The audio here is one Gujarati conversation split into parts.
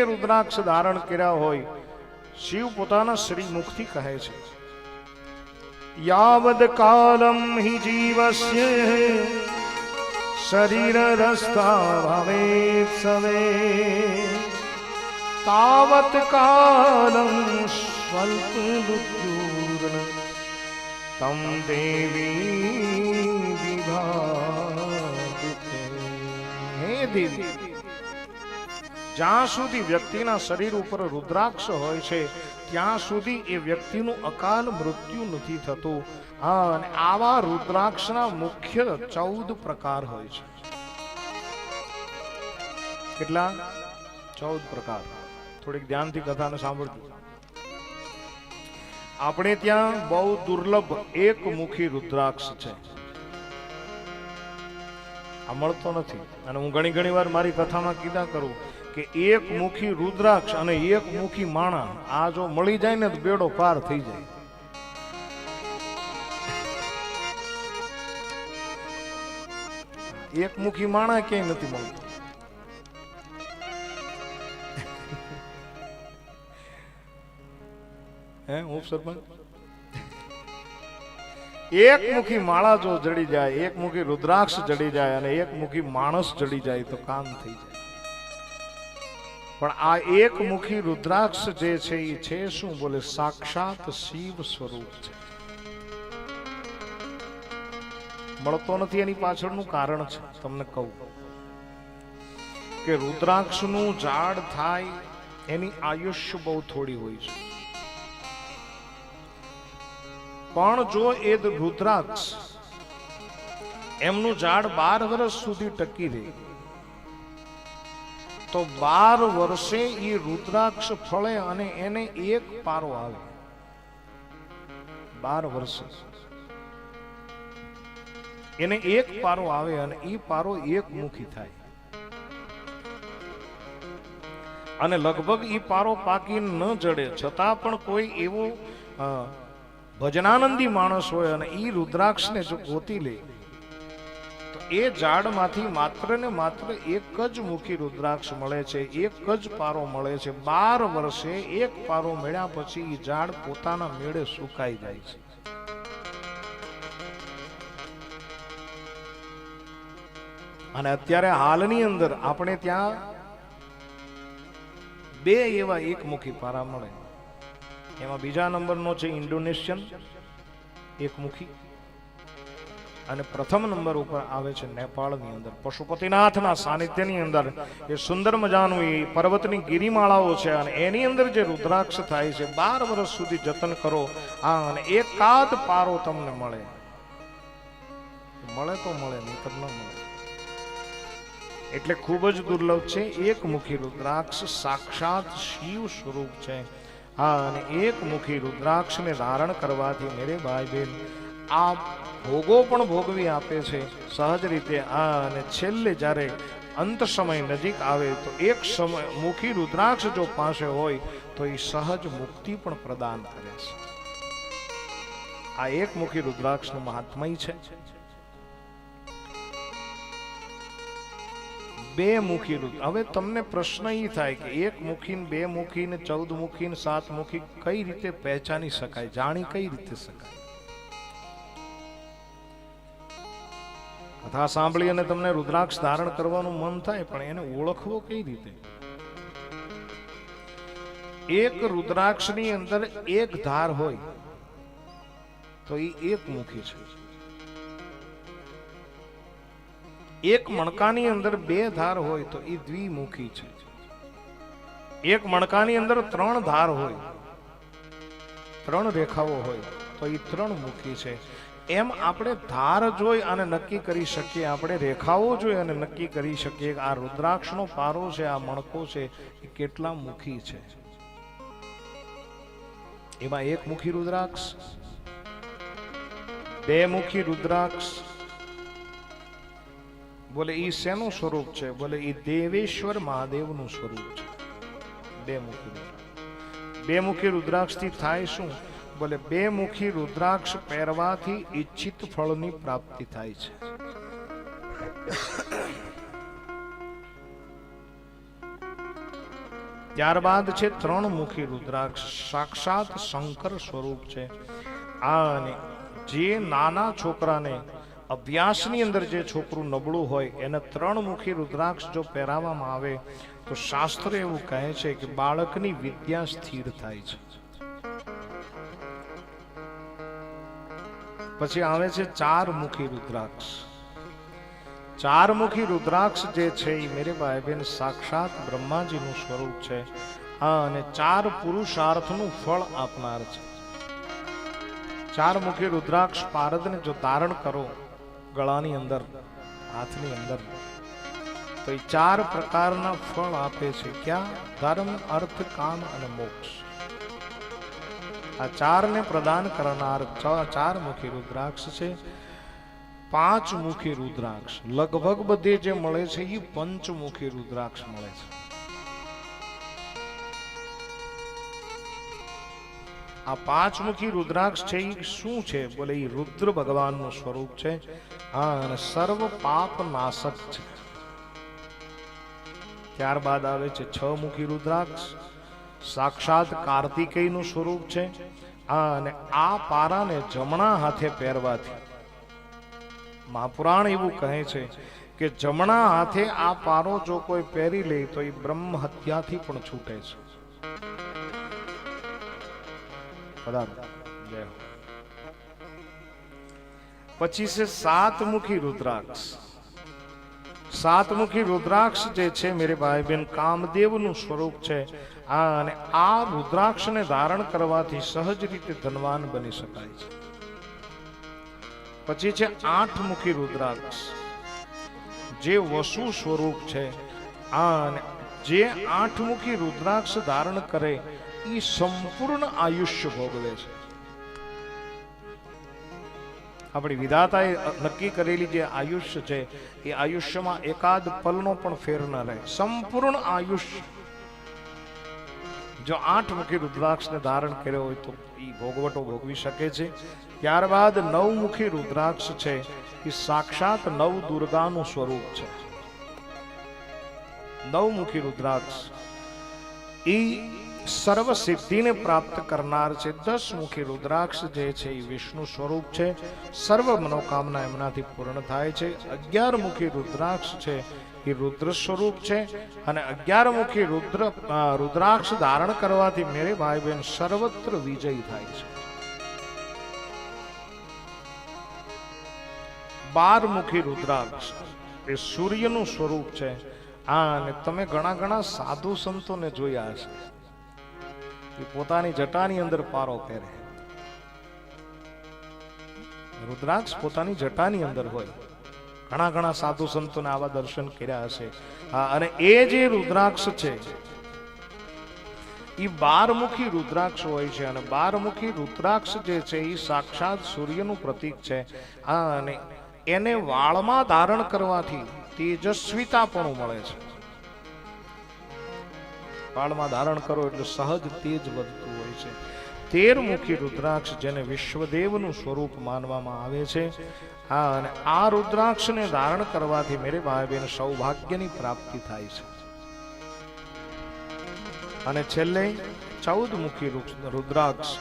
એ રુદ્રાક્ષ ધારણ કર્યા હોય, શિવ પોતાના શ્રી મુખથી કહે છે, યાવદ કાલમ હિ જીવસ્ય, શરીર રસ્તા ભાવે સવે. તાવત કાલમ સ્વલ્પ મૃત્યુર્ન તમ દેવી વિભાગતે હે દેવી જ્યાં સુધી વ્યક્તિના શરીર ઉપર રુદ્રાક્ષ હોય છે, ત્યાં સુધી એ વ્યક્તિનું અકાલ મૃત્યુ નથી થતું. હા, અને આવા રુદ્રાક્ષના મુખ્ય ચૌદ પ્રકાર હોય છે. કેટલા? ચૌદ પ્રકાર. થોડીક ધ્યાનથી કથાને સાંભળજો. આપણે ત્યાં બહુ દુર્લભ એકમુખી રુદ્રાક્ષ છે. આ મળતો નથી. અને હું ઘણી ઘણી વાર મારી કથામાં કીધા કરું. કે એક મુખી રુદ્રાક્ષ અને એક મુખી માણા આ જો મળી જાય ને તો બેડો પાર થઈ જાય. એક મુખી માણા ક્યાંય નથી મળતું. હે, હું સરપંચ? એક મુખી માળા જો જડી જાય, એક મુખી રુદ્રાક્ષ જડી જાય અને એક મુખી માણસ જડી જાય તો કામ થઈ જાય. પણ આ એક મુખી રુદ્રાક્ષ જે છે એ છે શું બોલે? સાક્ષાત શિવ સ્વરૂપ છે. મળતો નથી એની પાછળનું કારણ છે, તમને કહું. કે રુદ્રાક્ષનું ઝાડ થાય, એની આયુષ્ય બહુ થોડી હોય છે. પણ જો એ રુદ્રાક્ષ એમનું ઝાડ બાર વર્ષ સુધી ટકી રહે તો બાર વર્ષે એ રુદ્રાક્ષ ફળે અને એને એક પારો આવે. બાર વર્ષે. એને એક પારો આવે અને એ પારો એક મુખી થાય. અને લગભગ એ પારો પાકી ન જડે, છતાં પણ કોઈ એવો ભજનાનંદી માણસ હોય અને એ રુદ્રાક્ષને જો ગોતી લે એ ઝાડમાંથી માત્ર ને માત્ર એક જ મુખી રુદ્રાક્ષ મળે છે, એક જ પારો મળે છે. બાર વર્ષે એક પારો મળ્યા પછી એ ઝાડ પોતાના મેળે સુકાઈ જાય છે. અને અત્યારે હાલની અંદર આપણે ત્યાં બે એવા એકમુખી પારા મળે. એમાં બીજા નંબરનો છે ઇન્ડોનેશિયન એકમુખી અને પ્રથમ નંબર ઉપર આવે છે નેપાળની અંદર. પશુપતિનાથના સાનિધ્યની અંદર એ સુંદર મજાનું એ પર્વતની ગિરિમાળાઓ છે અને એની અંદર જે રુદ્રાક્ષ થાય છે, બાર વર્ષ સુધી જતન કરો, આ અને એકાદ પારો તમને મળે. મળે તો મળે, નહીતર ન મળે. એટલે ખૂબ જ દુર્લભ છે, એક મુખી રુદ્રાક્ષ સાક્ષાત શિવ સ્વરૂપ છે. હા, અને એક મુખી રુદ્રાક્ષને ધારણ કરવાથી, મેરે ભાઈ બહેન આ ભોગો પણ ભોગવી આપે છે. સહજ રીતે આ અને છેલ્લે જ્યારે અંત સમય નજીક આવે તો એક સમય મુખી રુદ્રાક્ષ જો પાસે હોય તો એ સહજ મુક્તિ પણ પ્રદાન કરે છે. આ એક મુખી રુદ્રાક્ષનું મહાત્મય છે. બે મુખી રુદ્ર, હવે તમને પ્રશ્ન એ થાય કે એક મુખી બે મુખી ને ચૌદ મુખી સાત મુખી કઈ રીતે પહેચાની શકાય? જાણી કઈ રીતે શકાય? કથા સાંભળી અને તમને રુદ્રાક્ષ ધારણ કરવાનું મન થાય, પણ એને ઓળખવો કઈ રીતે? એક રુદ્રાક્ષની અંદર એક ધાર હોય, તો એ એક મુખી છે. એક મણકાની અંદર બે ધાર હોય, તો એ દ્વિમુખી છે. એક મણકાની અંદર ત્રણ ધાર હોય, ત્રણ રેખાઓ હોય, તો એ ત્રણ મુખી છે. એમ આપણે ધાર જોઈ અને નક્કી કરી શકીએ. આપણે રેખાઓ જોઈ અને નક્કી કરી શકીએ કે આ રુદ્રાક્ષનો પારો છે, આ મણકો છે, એ કેટલા મુખી છે. એમાં એક મુખી રુદ્રાક્ષ, બે મુખી રુદ્રાક્ષ. બોલે ઈ શેનું સ્વરૂપ છે? બોલે ઈ દેવેશ્વર મહાદેવનું સ્વરૂપ છે. બે મુખી બે મુખી રુદ્રાક્ષથી થાય શું? બોલે બે મુખી રુદ્રાક્ષ પહેરવાથી ઈચ્છિત ફળની પ્રાપ્તિ થાય છે. ત્યારબાદ છે ત્રણ મુખી રુદ્રાક્ષ. સાક્ષાત શંકર સ્વરૂપ છે. આ જે નાના છોકરાને અભ્યાસની અંદર જે છોકરું નબળું હોય, એને ત્રણ મુખી રુદ્રાક્ષ જો પહેરાવવામાં આવે, તો શાસ્ત્ર એવું કહે છે કે બાળકની વિદ્યા સ્થિર થાય છે. પછી આવે છે ચાર મુખી રુદ્રાક્ષ. ચાર મુખી રુદ્રાક્ષ જે છે એ મેરે ભાઈ બહેન સાક્ષાત બ્રહ્માજીનું સ્વરૂપ છે. હા, અને ચાર પુરુષાર્થનું ફળ આપનાર છે. ચાર મુખી રુદ્રાક્ષ પારદને જો ધારણ કરો ગળાની અંદર, હાથની અંદર, તો એ ચાર પ્રકારના ફળ આપે છે. ક્યાં? ધર્મ, અર્થ, કામ અને મોક્ષ. આ ચારને પ્રદાન કરનાર ચાર મુખી રુદ્રાક્ષ છે. પાંચ મુખી રુદ્રાક્ષ. લગભગ બધે જે મળે છે એ પંચમુખી રુદ્રાક્ષ મળે છે. આ પાંચમુખી રુદ્રાક્ષ છે એ શું છે? બોલે એ રુદ્ર ભગવાનનું સ્વરૂપ છે. હા, અને સર્વ પાપ નાશક છે. ત્યારબાદ આવે છે છ મુખી રુદ્રાક્ષ. સાક્ષાત કાર્તિકેયનું સ્વરૂપ છે. અને આ પારાને જમણા હાથે પહેરવાથી. મહાપુરાણ એવું કહે છે કે જમણા હાથે આ પારો જો કોઈ પહેરી લે તો એ બ્રહ્મ હત્યાથી પણ છૂટે છે. પછી છે સાતમુખી રુદ્રાક્ષ. સાતમુખી રુદ્રાક્ષ જે છે, મેરે ભાઈ બેન કામદેવનું સ્વરૂપ છે. આ અને આ રુદ્રાક્ષને ધારણ કરવાથી સહજ રીતે ધનવાન બની શકાય છે. પછી છે આઠ મુખી રુદ્રાક્ષ. જે વસુ સ્વરૂપ છે, આ અને જે આઠ મુખી રુદ્રાક્ષ ધારણ કરે એ સંપૂર્ણ આયુષ્ય ભોગવે છે. આપણી વિધાતાએ નક્કી કરેલી જે આયુષ્ય છે, એ આયુષ્યમાં એકાદ પલનો પણ ફેર ન રહે. સંપૂર્ણ આયુષ્ય જો આઠ મુખી રુદ્રાક્ષને ધારણ કર્યો હોય તો એ ભોગવટો ભોગવી શકે છે. ત્યારબાદ નવમુખી રુદ્રાક્ષ છે. એ સાક્ષાત નવ દુર્ગાનું સ્વરૂપ છે. નવમુખી રુદ્રાક્ષ. એ સર્વ સિદ્ધિને પ્રાપ્ત કરનાર છે. દસ મુખી રુદ્રાક્ષ જે છે એ વિષ્ણુ સ્વરૂપ છે. સર્વ મનોકામના એમનાથી પૂર્ણ થાય છે. અગિયાર મુખી રુદ્રાક્ષ છે એ રુદ્ર સ્વરૂપ છે અને અગિયાર મુખી રુદ્ર રુદ્રાક્ષ ધારણ કરવાથી મેરે ભાઈ બહેન સર્વત્ર વિજય થાય છે. બાર મુખી રુદ્રાક્ષ એ સૂર્યનું સ્વરૂપ છે. આ અને તમે ઘણા ઘણા સાધુ સંતોને જોયા હશે. પોતાની જટાની અંદર પારો પહેરે રુદ્રાક્ષ પોતાની જટાની અંદર હોય ઘણા ઘણા સાધુ સંતોને આવા દર્શન કર્યા હશે હા અને એ જે રુદ્રાક્ષ છે એ બારમુખી રુદ્રાક્ષ હોય છે અને બારમુખી રુદ્રાક્ષ જે છે એ સાક્ષાત સૂર્યનું પ્રતીક છે હા અને એને વાળમાં ધારણ કરવાથી તેજસ્વીતા પણ મળે છે વાળમાં ધારણ કરો એટલે સહજ તેજ વધતું હોય છે. તેર મુખી રુદ્રાક્ષ જેને વિશ્વદેવનું સ્વરૂપ માનવામાં આવે છે. હા, અને આ રુદ્રાક્ષને ધારણ કરવાથી મેરે ભાઈ સૌભાગ્યની પ્રાપ્તિ થાય છે. અને છેલ્લે ચૌદ મુખી રુદ્રાક્ષ.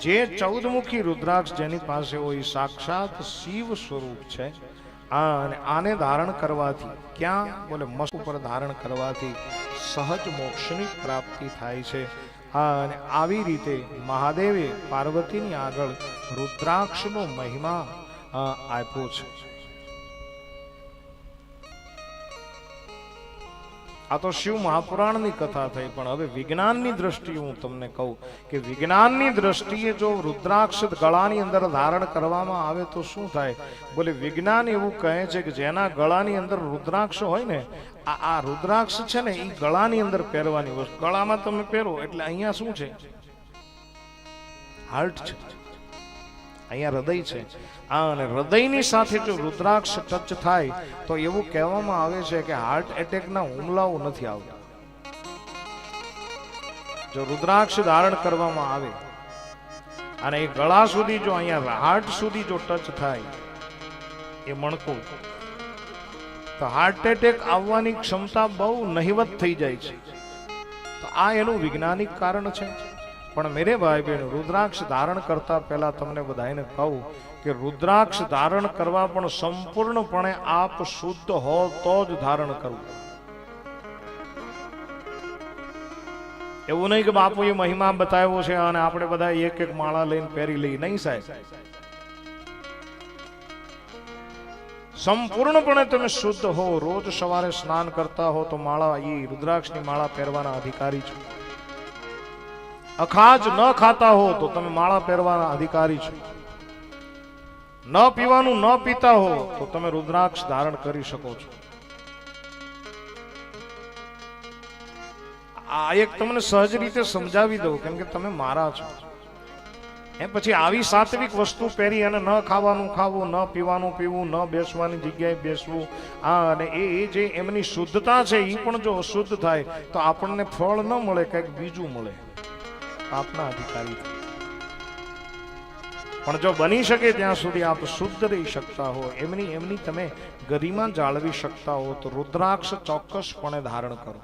જે ચૌદ મુખી રુદ્રાક્ષ જેની પાસે હોય સાક્ષાત શિવ સ્વરૂપ છે. અને આને ધારણ કરવાથી, ક્યાં? બોલે, મસ્ત ઉપર ધારણ કરવાથી સહજ મોક્ષની પ્રાપ્તિ થાય છે. અને આવી રીતે મહાદેવે પાર્વતીની આગળ રુદ્રાક્ષનો મહિમા આપ્યો છે. આ તો શિવ મહાપુરાણની કથા થઈ, પણ હવે વિજ્ઞાનની દ્રષ્ટિએ હું તમને કહું કે વિજ્ઞાનની દ્રષ્ટિએ જો રુદ્રાક્ષ ગળાની અંદર ધારણ કરવામાં આવે તો શું થાય? બોલે, વિજ્ઞાન એવું કહે છે કે જેના ગળાની અંદર રુદ્રાક્ષ હોય ને, આ આ રુદ્રાક્ષ છે ને એ ગળાની અંદર પહેરવાની વસ્તુ. ગળામાં તમે પહેરો, એટલે અહીંયા શું છે? હાર્ટ છે. અહીંયા હૃદય છે. આ અને હૃદયની સાથે જો રુદ્રાક્ષ ટચ થાય, તો એવું કહેવામાં આવે છે કે હાર્ટ એટેકના હુમલાઓ નથી આવતા. જો રુદ્રાક્ષ ધારણ કરવામાં આવે, અને એ ગળા સુધી જો અહીંયા હાર્ટ સુધી જો ટચ થાય, એ મણકું, તો હાર્ટ એટેક આવવાની ક્ષમતા બહુ નહિવત થઈ જાય છે. તો આ એનું વૈજ્ઞાનિક કારણ છે. પણ મેરે ભાઈ બહેન, રુદ્રાક્ષ ધારણ કરતા પહેલા તમને બધાને કહું કે રુદ્રાક્ષ ધારણ કરવા પણ સંપૂર્ણપણે આપ શુદ્ધ હો તો જ ધારણ કરવું એવું નહીં કે બાપુએ મહિમા બતાવ્યો છે અને આપણે બધા એક એક માળા લઈને પહેરી લઈ નહીં સાહેબ. સંપૂર્ણપણે તમે શુદ્ધ હો. રોજ સવારે સ્નાન કરતા હો તો માળા એ રુદ્રાક્ષની માળા પહેરવાના અધિકારી છો. અખાજ ન ખાતા હો તો તમે માળા પહેરવાના અધિકારી છો. ન પીવાનું ન પીતા હો તો તમે રુદ્રાક્ષ ધારણ કરી શકો છો. આ એક તમને સહજ રીતે સમજાવી દઉં, કેમ કે તમે મારા છો. એ પછી આવી સાત્વિક વસ્તુ પહેરી અને ન ખાવાનું ખાવું, ન પીવાનું પીવું, ન બેસવાની જગ્યાએ બેસવું, આ અને એ એ જે એમની શુદ્ધતા છે એ પણ જો અશુદ્ધ થાય, તો આપણને ફળ ન મળે, કંઈક બીજું મળે. આપના અધિકારી. પણ જો બની શકે ત્યાં સુધી આપ શુદ્ધ રહી શકતા હો, એમની એમની તમે ગરિમા જાળવી શકતા હો, તો રુદ્રાક્ષ ચોક્કસપણે ધારણ કરો.